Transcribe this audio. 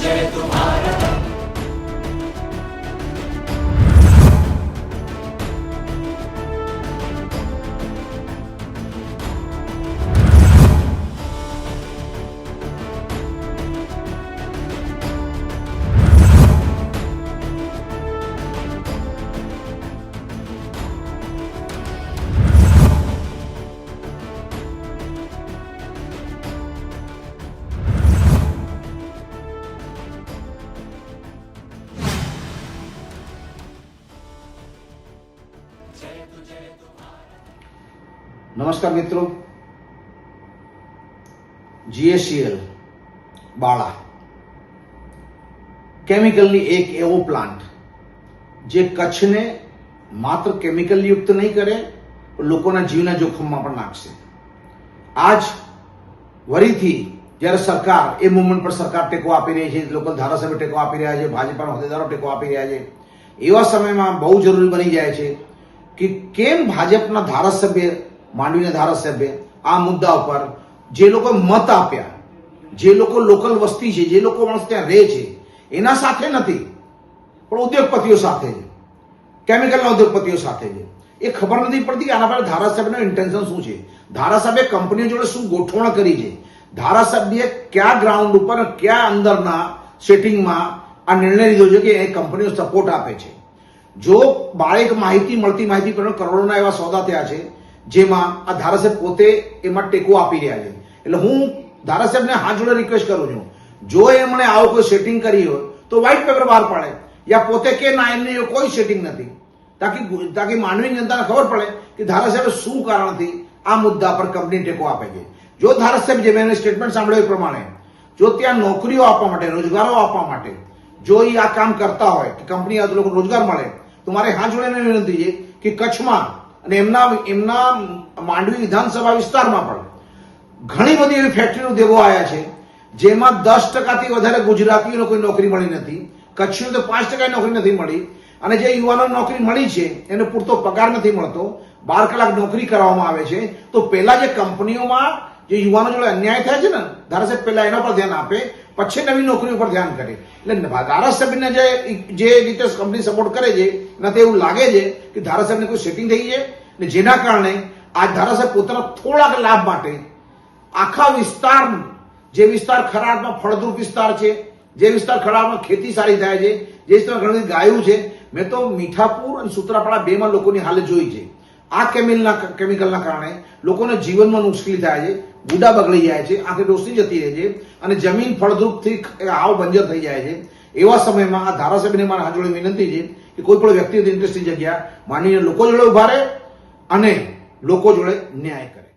Sanche tu નમસ્કાર મિત્રો. GSCL બાળા. કેમિકલની એક એવો પ્લાન્ટ જે કચ્છને માત્ર કેમિકલ યુક્ત નહીં કરે લોકોના જીવના જોખમમાં પણ નાખશે. આજ વરીથી જ્યારે સરકાર એ મુવમેન્ટ પર સરકાર ટેકો આપી રહી છે, લોકલ ધારાસભ્ય ટેકો આપી રહ્યા છે, ભાજપાના હોદ્દેદારો ટેકો આપી રહ્યા છે, એવા સમયમાં બહુ જરૂરી બની જાય છે કે કેમ ભાજપના ધારાસભ્ય માંડવીના ધારાસભ્ય, આ મુદ્દા ઉપર જે લોકો મત આપ્યા, જે લોકો લોકલ વસ્તી છે, જે લોકો માણસ ત્યાં રહે છે, એના સાથે નથી, પણ ઉદ્યોગપતિઓ સાથે છે, કેમિકલના ઉદ્યોગપતિઓ સાથે છે. એ ખબર નથી પડતી કે આના પર ધારાસભ્યનું ઇન્ટેન્શન શું છે? ધારાસભ્ય કંપનીઓ જોડે શું ગોઠવણ કરી છે? ધારાસભ્ય કયા ગ્રાઉન્ડ ઉપર, કયા અંદરના સેટિંગમાં આ નિર્ણય લીધો છે કે એ કંપનીઓ સપોર્ટ આપે છે? જો બાળક માહિતી મળતી માહિતી પ્રમાણે કરોડોના એવા સોદા થયા છે જેમાં આ ધારાસભ્ય પોતે એમાં ટેકો આપી રહ્યા છે. એટલે હું ધારાસભ્યને હાથ જોડે રિક્વેસ્ટ કરું છું. જો એમણે આવું કોઈ સેટિંગ કરી હોય, તો વ્હાઇટ પેપર બહાર પાડે. યા પોતે કે ના, એમને કોઈ સેટિંગ નથી. તાકી તાકી માનવી જનતાને ખબર પડે કે ધારાસભ્ય શું કારણથી આ મુદ્દા પર કંપની ટેકો આપે છે. જો ધારાસભ્ય જે મેં સ્ટેટમેન્ટ સાંભળ્યું એ પ્રમાણે, જો ત્યાં નોકરીઓ આપવા માટે, રોજગારો આપવા માટે, જો એ આ કામ કરતા હોય કે કંપની આ લોકો રોજગાર મળે, તો મારે હાથ જોડીને વિનંતી છે કે કચ્છમાં અને એમના એમના માંડવી વિધાનસભા વિસ્તારમાં પણ ઘણી બધી એવી ફેક્ટરી ઉદ્યોગો આવ્યા છે, જેમાં દસ ટકાથી વધારે ગુજરાતીઓને કોઈ નોકરી મળી નથી કચ્છીઓ તો પાંચ ટકા નોકરી નથી મળી, અને જે યુવાનો નોકરી મળી છે, એને પૂરતો પગાર નથી મળતો, બાર કલાક નોકરી કરવામાં આવે છે, તો પહેલા જે કંપનીઓમાં જે યુવાનો જોડે અન્યાય થાય છે ને, ધારાસભ્ય પહેલા એના પર ધ્યાન આપે પછી નવી નોકરી ઉપર ધ્યાન કરે. એટલે ધારાસભ્યને જે જે રીતે કંપની સપોર્ટ કરે છે એનાથી એવું લાગે છે કે ધારાસભ્યને કોઈ સેટિંગ થઈ છે? ને જેના કારણે આ ધારાસભ્ય પોતાના થોડાક લાભ માટે આખા વિસ્તાર, જે વિસ્તાર ખરાડમાં ફળદ્રુપ વિસ્તાર છે, જે વિસ્તાર ખરાડમાં ખેતી સારી થાય છે, જે વિસ્તારમાં ઘણી ગાયું છે, મેં તો મીઠાપુર અને સુત્રાપાડા બેમાં લોકોની હાલત જોઈ છે. આ કેમિકલના કેમિકલના કારણે લોકોને જીવનમાં મુશ્કેલી થાય છે. બુડા બગડી જાય છે, આખી ડોસી જતી રહે છે અને જમીન ફળદ્રુપથી આવ બંજર થઈ જાય છે. એવા સમયમાં આ ધારાસભ્યને મારા હાથ જોડે વિનંતી છે કે કોઈ પણ વ્યક્તિગત ઇન્ટરેસ્ટની જગ્યા, માનીને લોકો જોડે ઊભા રહે અને લોકો જોડે ન્યાય કરે.